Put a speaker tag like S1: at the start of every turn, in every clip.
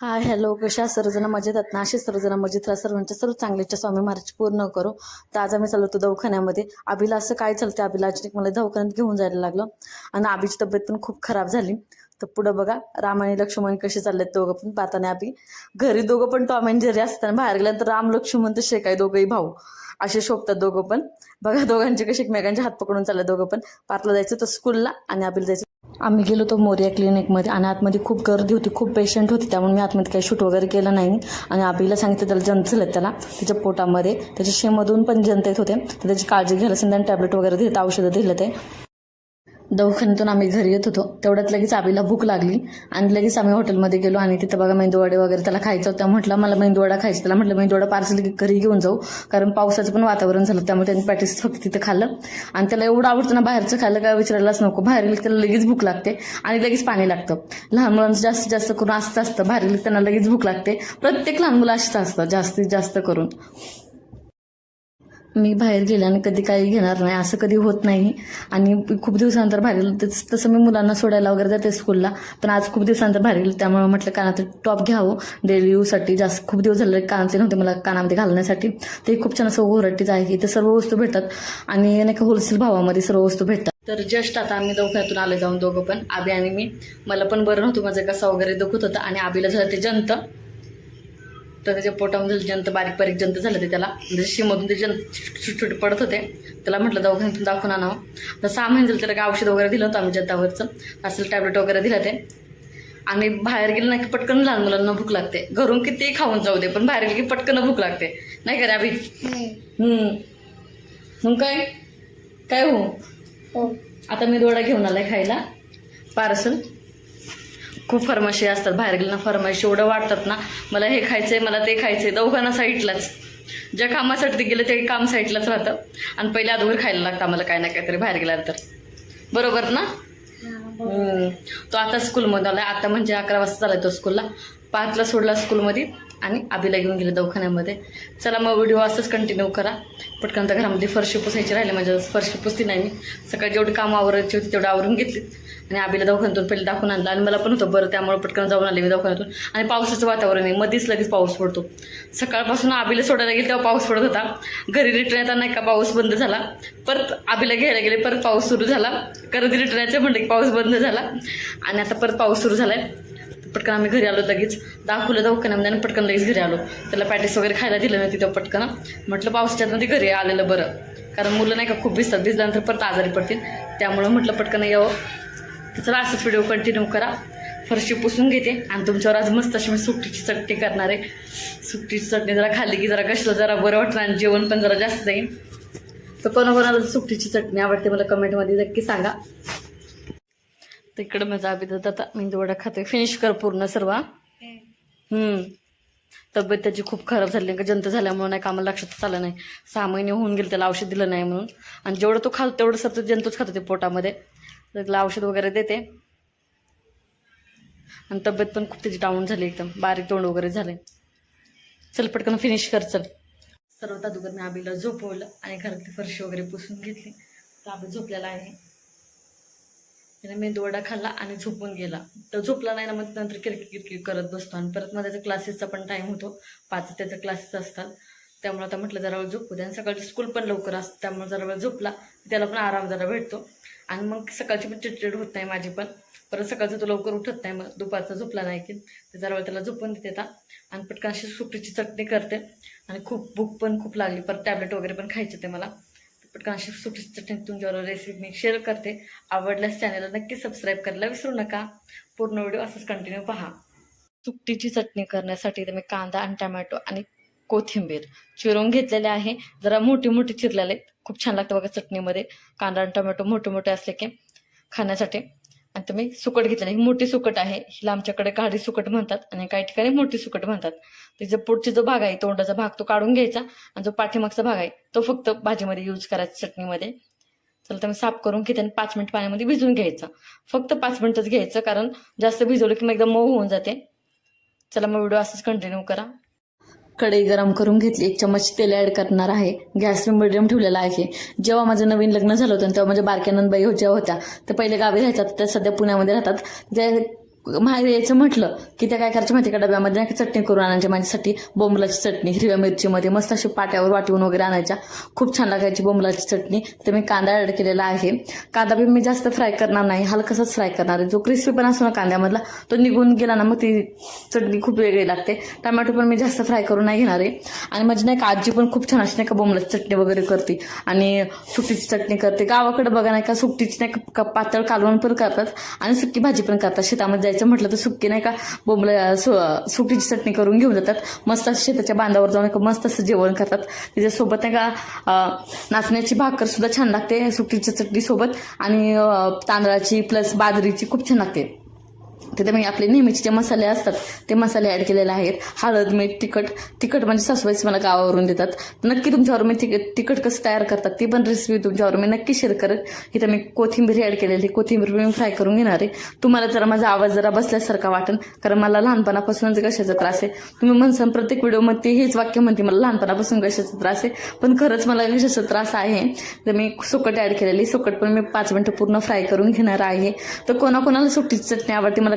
S1: Hi hello. कशा सर्वजण मजेत आहेत ना? असे सर्वजण मजेत राहा. सर्वांच्या सर्व चांगल्याच्या स्वामी महाराज पूर्ण करू. तर आज आम्ही चालवतो होतो दवाखान्यामध्ये. आबीला असं काय चालतं अभिला अचानक मला दवाखान्यात घेऊन जायला लागलं. आणि आबीची तब्येत पण खूप खराब झाली. तर पुढं बघा राम आणि लक्ष्मण कसे चाललेत दोघं पण पाहताना आबी घरी दोघं पण टॉम अँड जेरी असताना बाहेर गेल्यानंतर राम लक्ष्मण तर काय दोघंही भाऊ. असे शोभतात दोघं पण. बघा दोघांचे कसे एकमेकांचे हात पकडून चालले दोघं पण. पार्कला जायचं तर स्कूलला आणि आबीला जायचं आम्ही गेलो होतो मोरिया क्लिनिकमध्ये आणि आतमध्ये खूप गर्दी होती खूप पेशंट होती त्यामुळे मी आतमध्ये काही शूट वगैरे केलं नाही. आणि आबीला सांगितलं त्याला जंत झालं त्याला त्याच्या पोटामध्ये. त्याच्या शेमधून पण जंत येत होते. तर त्याची काळजी घ्यायला संध्याने टॅबलेट वगैरे देत औषधं दिलं ते. दवाखान्यातून आम्ही घरी येत होतो. तेवढ्यात लगेच आबीला भूक लागली. आणि लगेच आम्ही हॉटेलमध्ये गेलो आणि तिथं बघा मेंदूवडे वगैरे त्याला खायचं होतं. म्हटलं मला मेंदूवडा खायचं. त्याला म्हटलं मेंदूवडा पार्सल घरी घेऊन जाऊ. कारण पावसाचं पण वातावरण झालं त्यामुळे त्यांनी पॅटिस फक्त तिथं खाल्लं. आणि त्याला एवढं आवडतं ना बाहेरचं खायला काय विचारायलाच नको. बाहेर त्याला लगेच भूक लागते आणि लगेच पाणी लागतं. लहान मुलांचं जास्तीत जास्त करून असतं असतं. बाहेर त्यांना लगेच भूक लागते. प्रत्येक लहान मुलं अशीच असतं जास्तीत जास्त करून. मी बाहेर गेल्याने कधी काही घेणार नाही असं कधी होत नाही. आणि खूप दिवसानंतर बाहेर गेलो तसं तसं मी मुलांना सोडायला वगैरे जाते स्कूलला पण आज खूप दिवसानंतर बाहेर गेलो त्यामुळे म्हटलं कानात टॉप घ्यावं. डेली यूजसाठी जास्त खूप दिवस झाले कानाचे नव्हते मला कानामध्ये घालण्यासाठी. ते खूप छान असं व्हरायटीज आहे इथे सर्व वस्तू भेटतात. आणि नाही का होलसेल भावामध्ये सर्व वस्तू भेटतात. तर जस्ट आता आम्ही दवाखान्यातून आले जाऊन दोघं पण आबी आणि मी. मला पण बरं नव्हतं माझं कसा वगैरे दुखत होता आणि आबीला झालं ते जंत तर त्याच्या पोटामध्ये जंत बारीक बारीक जंत झालं ते त्याला. म्हणजे शिमधून ते जंत छोटे छोटे पडत होते. त्याला म्हटलं दवाखान्यातून दाखवून आणावं. तर सहा महिने झालं त्याला काय औषध वगैरे दिलं होतं आम्ही जंतावरचं. असं टॅबलेट वगैरे दिलं ते. आणि बाहेर गेलं नाही की पटकन लहान मुलांना भूक लागते. घरून किती खाऊन जाऊ दे पण बाहेर गेलं की पटकन भूक लागते. नाही का अभि हम्म. मग काय? काय हो. आता मी दोडा घेऊन आलाय खायला. पार्सल. खूप फरमाशी असतात. बाहेर गेलं ना फरमाशी एवढं वाटतात ना. मला हे खायचंय मला ते खायचंय. दोघांना साईडलाच ज्या कामासाठी ते गेलं ते काम साईडलाच राहतं. आणि पहिले अगोदर खायला लागतं आम्हाला काय ना काहीतरी बाहेर गेल्यानंतर बरोबर ना? तो आता स्कूलमध्ये आला आता म्हणजे अकरा वाजता झाला तो स्कूलला. पाचला सोडला स्कूलमध्ये. आणि आबीला घेऊन गेले दवाखान्यामध्ये. चला मग व्हिडिओ असंच कंटिन्यू करा. पटकन तर घरामध्ये फरशी पुसायची राहिली. म्हणजे फरशी पुसती नाही मी. सकाळी जेवढी कामं आवरायची होती तेवढं आवरून घेतली आणि आबीला दवाखान्यातून पहिले दाखवून आणलं. आणि मला पण होतं बरं त्यामुळे पटकन जाऊन आले मी दवाखान्यातून. आणि पावसाचं वातावरण आहे. मध्येच लगेच पाऊस पडतो. सकाळपासून आबीला सोडायला गेले तेव्हा पाऊस पडत होता. घरी रिटर्न येताना नाही का पाऊस बंद झाला. परत आबीला घ्यायला गेले. परत पाऊस सुरू झाला. कधी रिटर्न यायचं म्हणलं की पाऊस बंद झाला. आणि आता परत पाऊस सुरू झाला आहे पटकन आम्ही घरी आलो लगेच. दाखवलं दवाखान्यामध्ये आणि पटकन लगेच घरी आलो. त्याला पॅटीस वगैरे खायला दिलं नाही तिथं पटकन. म्हटलं पावसाच्यामध्ये घरी आलेलं बरं. कारण मुलं नाही का खूप भिजतात. भिजल्यानंतर परत आजारी पडतील. त्यामुळं म्हटलं पटकन यावं. तर चला असंच व्हिडिओ कंटिन्यू करा. फरशी पुसून घेते. आणि तुमच्यावर आज मस्त अशी मी सुट्टीची चटणी करणार आहे. सुट्टीची चटणी जरा खाल्ली की जरा कशलं जरा बरं वाटलं आणि जेवण पण जरा जास्त जाईल. तर कोणाकोणाला सुट्टीची चटणी आवडते मला कमेंटमध्ये नक्की सांगा. इकडं माझा अभिदत आता मेंदू वडा खातोय फिनिश कर पूर्ण सर्व? हम्म. तब्येत त्याची खूप खराब झाली का जंत झाल्यामुळे नाही कामाला लक्षात आलं नाही. सहा महिने होऊन गेले त्याला औषध दिलं नाही म्हणून. आणि जेवढं तो खातो तेवढं सतत जंतूच खात होते पोटामध्ये. त्याला औषध वगैरे देते. आणि तब्येत पण खूप त्याची डाऊन झाली एकदम. बारीक तोंड वगैरे झाले. चल पटकन फिनिश कर चल. सर्व अगोदर मी आबीला झोपवलं आणि घरातली फरशी वगैरे पुसून घेतली. तर आबी झोपलेला आहे. त्याने मेंदू वडा खाल्ला आणि झोपून गेला. तर झोपला नाही ना मग नंतर किरकिर किरकिर करत बसतो आणि परत मग त्याचा क्लासेसचा पण टाईम होतो पाच त्याचा क्लासेस असतात त्यामुळे आता म्हटलं जरा वेळ झोपू द्या आणि सकाळची स्कूल पण लवकर असतं त्यामुळे जरा वेळ झोपला त्याला पण आराम जरा भेटतो. आणि मग सकाळची पण चिडचिड होत नाही माझी पण. परत सकाळचं तो लवकर उठत नाही मग दुपारचा झोपला नाही की. तर जरा वेळ त्याला झोपून देते आता. आणि पटकन अशी सुकटीची चटणी करते. आणि खूप भूक पण खूप लागली. परत टॅबलेट वगैरे पण खायचे ते मला. पटकन अशी सुट्टीची चटणी रेसिपी मी शेअर करते. आवडल्यास चॅनलला नक्की सबस्क्राईब करायला विसरू नका. पूर्ण व्हिडिओ असंच कंटिन्यू पहा. सुट्टीची चटणी करण्यासाठी मी कांदा आणि टमॅटो आणि कोथिंबीर चिरून घेतलेले आहे. जरा मोठी मोठी चिरलेले खूप छान लागतं बघा चटणीमध्ये. कांदा आणि टमॅटो मोठे मोठे असले की खाण्यासाठी. आता तुम्ही सुकट घेतलेली ही मोठी सुकट आहे. हिला आमच्याकडे काढी सुकट म्हणतात आणि काही ठिकाणी मोठी सुकट म्हणतात. तिचा पुढची जो भाग आहे तोंडाचा भाग तो काढून घ्यायचा आणि जो पाठीमागचा भाग आहे तो फक्त भाजीमध्ये यूज करायचा चटणीमध्ये. चला मी साफ करून घेते आणि पाच मिनिट पाण्यामध्ये भिजवून घ्यायचं. फक्त पाच मिनिटच घ्यायचं कारण जास्त भिजवलं की मग एकदम मऊ होऊन जाते. चला मग व्हिडिओ असंच कंटिन्यू करा. कढई गरम करून घेतली एक चमच तेल ॲड करणार आहे. गॅस मिडियम ठेवलेला आहे. जेव्हा माझं नवीन लग्न झालं होतं तेव्हा माझ्या बारक्यानंदबाई हो- जेव्हा होत्या. तर पहिले गावी राहायच्या त्या सध्या पुण्यामध्ये राहतात. त्या माहेर यायचं म्हटलं की त्या काय करायच्या माहिती का? डब्यामध्ये नाही का चटणी करून आणायच्या माझ्यासाठी बोंबलाची चटणी हिरव्या मिरचीमध्ये मस्त अशी पाट्यावर वाटवून वगैरे आणायच्या. खूप छान लागायची बोंबलाची चटणी. तर मी कांदा ॲड केलेला आहे. कांदा बी मी जास्त फ्राय करणार नाही. हलकासाच फ्राय करणार आहे. जो क्रिस्पी पण असतो ना कांद्यामधला तो निघून गेला ना मग ती चटणी खूप वेगळी लागते. टमॅटो पण मी जास्त फ्राय करून नाही घेणार आहे. आणि माझी नाही का आजी पण खूप छान अशी नाही का बोंबलाची चटणी वगैरे करते. आणि सुट्टीची चटणी करते. गावाकडे बघा नाही का सुट्टीची नाही का क- पातळ कालवण पण करतात. आणि सुकी भाजी पण करतात. शेतामध्ये जायचं म्हटलं तर सुक्की नाही का बोंबला सु सुट्टीची चटणी करून घेऊन जातात. मस्त असं शेताच्या बांधावर जाऊन मस्त असं जेवण करतात. त्याच्यासोबत नाही का नाचण्याची भाकर सुद्धा छान लागते सुट्टीच्या चटणी सोबत. आणि तांदळाची प्लस बाजरीची खूप छान लागते. तिथे मी म्हणजे आपले नेहमीचे जे मसाले असतात ते मसाले ॲड केलेले आहेत. हळद मीठ तिखट. तिखट म्हणजे सासूबाईच मला गावावरून देतात. नक्की तुमच्यावर मी तिखट तिखट कसं तयार करतात ती पण रेसिपी तुमच्यावर मी नक्की शेअर करेन. इथं मी कोथिंबीर ॲड केलेली कोथिंबीर मी फ्राय करून घेणार आहे. तुम्हाला जरा माझा आवाज जरा बसल्यासारखा वाटेल कारण मला लहानपणापासूनच म्हणजे कशाचा त्रास आहे? तुम्ही म्हणसान प्रत्येक व्हिडिओमध्ये हेच वाक्य म्हणते मला लहानपणापासून कशाचा त्रास आहे? पण खरंच मला कशाचा त्रास आहे? तर मी सुकट ॲड केलेली सुकट पण मी पाच मिनटं पूर्ण फ्राय करून घेणार आहे. तर कोणाकोणाला सुट्टीची चटणी आवडते मला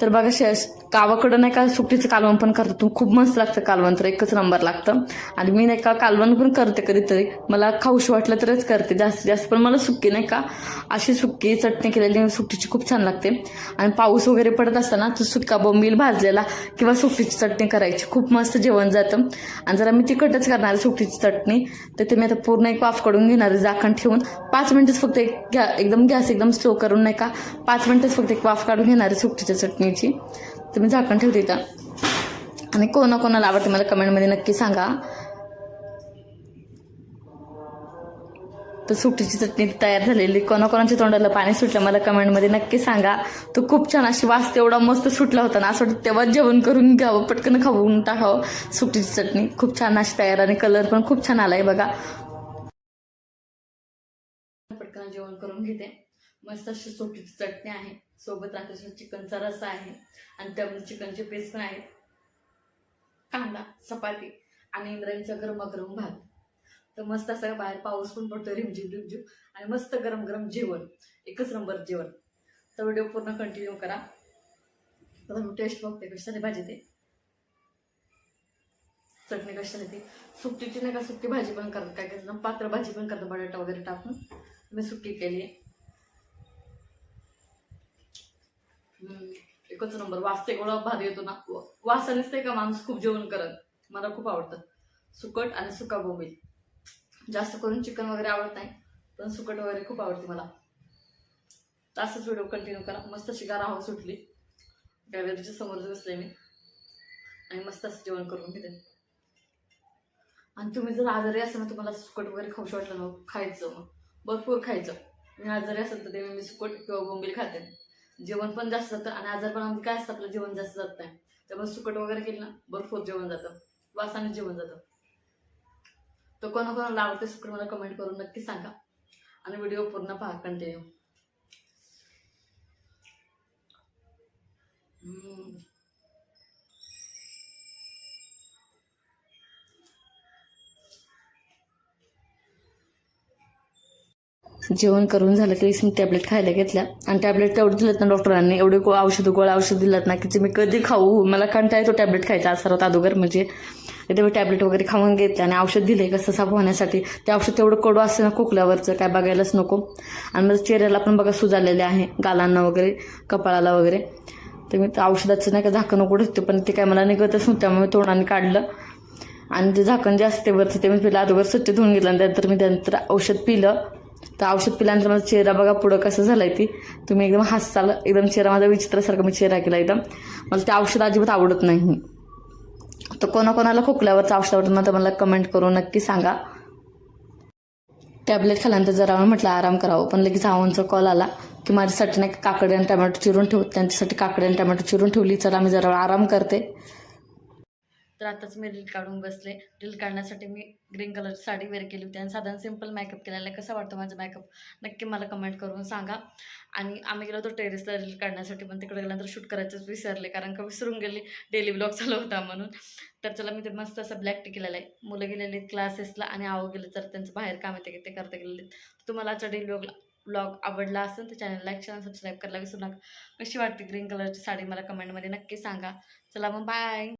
S1: तर बघा शे गावाकडं नाही का सुट्टीचं कालवण पण करतो तू खूप मस्त लागतं कालवण तर एकच नंबर लागतं. आणि मी नाही का कालवण पण करते कधीतरी. मला खाऊशी वाटलं तरच करते जास्तीत जास्त. पण मला सुक्की नाही का अशी सुक्की चटणी केलेली सुट्टीची खूप छान लागते. आणि पाऊस वगैरे पडत असताना तर सुक्का बोंबील भाजलेला किंवा सुट्टीची चटणी करायची. खूप मस्त जेवण जातं. आणि जरा मी तिखटच करणार आहे सुट्टीची चटणी. तर ते मी आता पूर्ण एक वाफ काढून घेणार आहे झाकण ठेवून. पाच मिनटंच फक्त एक गॅ एकदम गॅस एकदम स्लो करून नाही का पाच मिनटंच फक्त एक वाफ काढून घेणार आहे चटणी चटणीची. तर मी झाकण ठेवते इथं. आणि कोणा कोणाला आवडते मला कमेंटमध्ये नक्की सांगा. तर सुट्टीची चटणी तयार झालेली. कोणाकोणाच्या तोंडाला पाणी सुटलं मला कमेंटमध्ये नक्की सांगा. तो खूप छान अशी वास तेवढा मस्त सुटला होता ना असं वाटतं तेव्हा जेवण करून घ्यावं पटकन खाऊन टाकावं. सुट्टीची चटणी खूप छान अशी तयार आणि कलर पण खूप छान आलाय बघा. पटकन जेवण करून घेते. मस्त अशी सुट्टीची चटणी आहे. सोबत रात्रीचा चिकनचा रस्सा आहे आणि त्यामध्ये चिकनचे पेस्ट पण आहेत. कांदा चपाती आणि इंद्रायणीचा गरमागरम भात. तर मस्त असं बाहेर पाऊस पण पडतो रिमझिम रिमझिम. आणि मस्त गरम गरम जेवण. एकच नंबर जेवण. तर व्हिडिओ पूर्ण कंटिन्यू करा. आता मी टेस्ट बघते कशी झाली भाजी ते. चटणी कशी झाली ती. सुट्टीची नाही का सुट्टी भाजी पण करतात. काय काय पात्र भाजी पण करतात बटाटा वगैरे टाकून. मी सुट्टी केली हम्म, एकच नंबर वास ते एवढा भारी येतो ना? व- वासानेच ते का माणूस खूप जेवण करत? मला खूप आवडतं. सुकट आणि सुका बोंबील जास्त करून चिकन वगैरे आवडत नाही पण सुकट वगैरे खूप आवडते मला. तासच व्हिडिओ कंटिन्यू करा. मस्त शिकार आहोत सुटली. गॅलरीच्या समोरच बसले मी. आणि मस्त असं जेवण करून घेते. आणि तुम्ही जर आजारी असाल ना तुम्हाला सुकट वगैरे खाऊशी वाटलं ना खायचं मग. भरपूर खायचं. मी आजारी असेल तर ते मी सुकट किंवा बोंबील खाते. जेवण पण जास्त जातं आणि आजारपणामध्ये काय असतं आपलं जेवण जास्त जात नाही. त्यामुळे सुकट वगैरे केलं ना भरपूर जेवण जातं. वासाने जेवण जातं. तर कोणाकोणाला आवडते सुकट मला कमेंट करून नक्की सांगा. आणि व्हिडिओ पूर्ण पहा कंटिन्यू जेवण करून झालं की मी टॅबलेट खायला घेतल्या. आणि टॅबलेट तेवढं दिलं ना डॉक्टरांनी एवढे गो औषध गोळ्या औषध दिलं ना की ते मी कधी खाऊ मला कंटाळा येतो टॅबलेट खायचा सर्वात अगोदर. म्हणजे तेव्हा मी टॅबलेट वगैरे खाऊन घेतलं आणि औषध दिले कसं साफ होण्यासाठी. ते औषध तेवढं कडू असतं ना खोकल्यावरचं काय बघायलाच नको. आणि माझ्या चेहऱ्याला पण बघा सुजालेले आहे गालांना वगैरे कपाळाला वगैरे. तर मी औषधाचं नाही का झाकण उघडत होते पण ते काय मला निघतच नव्हतं त्यामुळे तोंडाने काढलं. आणि ते झाकण जे असते वरचं ते मी पिलं अगोदर स्वच्छ धुवून घेतलं आणि त्यानंतर मी त्यानंतर औषध पिलं. तर औषध पिल्यानंतर माझा चेहरा बघा पुढं कसं झालाय ती. तुम्ही एकदम हसाल एकदम चेहरा माझा विचित्रासारखा मी चेहरा केला एकदम. मला ते औषध अजिबात आवडत नाही. तर कोणाकोणाला खोकल्यावरचं औषध आवडत मला तर मला कमेंट करून नक्की सांगा. टॅबलेट खाल्यानंतर जरा म्हटलं आराम करावं. पण लगेच आवांचा कॉल आला की माझ्यासाठी नाही काकडी आणि टमॅटो चिरून ठेव त्यांच्यासाठी काकडी आणि टमॅटो चिरून ठेवली चला मी जरा आराम करते. तर आताच मी रील काढून बसले. रील काढण्यासाठी मी ग्रीन कलरची साडी वेअर केली होती. आणि साधारण सिंपल मेकअप केलेला आहे. कसा वाटतो माझा मेकअप नक्की मला कमेंट करून सांगा. आणि आम्ही गेलो होतो टेरेसला रील काढण्यासाठी पण तिकडे गेल्यानंतर शूट करायचंच विसरले. कारण का विसरून गेली. डेली ब्लॉग चालू होता म्हणून. तर चला मी ते मस्त असं ब्लॅक टी केलेलं आहे. मुलं गेलेली क्लासेसला आणि आवं गेले तर त्यांचं बाहेर काम येते ते करता गेलेले तुम्हाला आजच्या डेली ब्लॉगला ब्लॉग आवडला असेल तर चॅनल लाईक चॅनल सबस्क्राईब करायला विसरू नका. कशी वाटते ग्रीन कलरची साडी? मला कमेंटमध्ये नक्की सांगा. चला मग बाय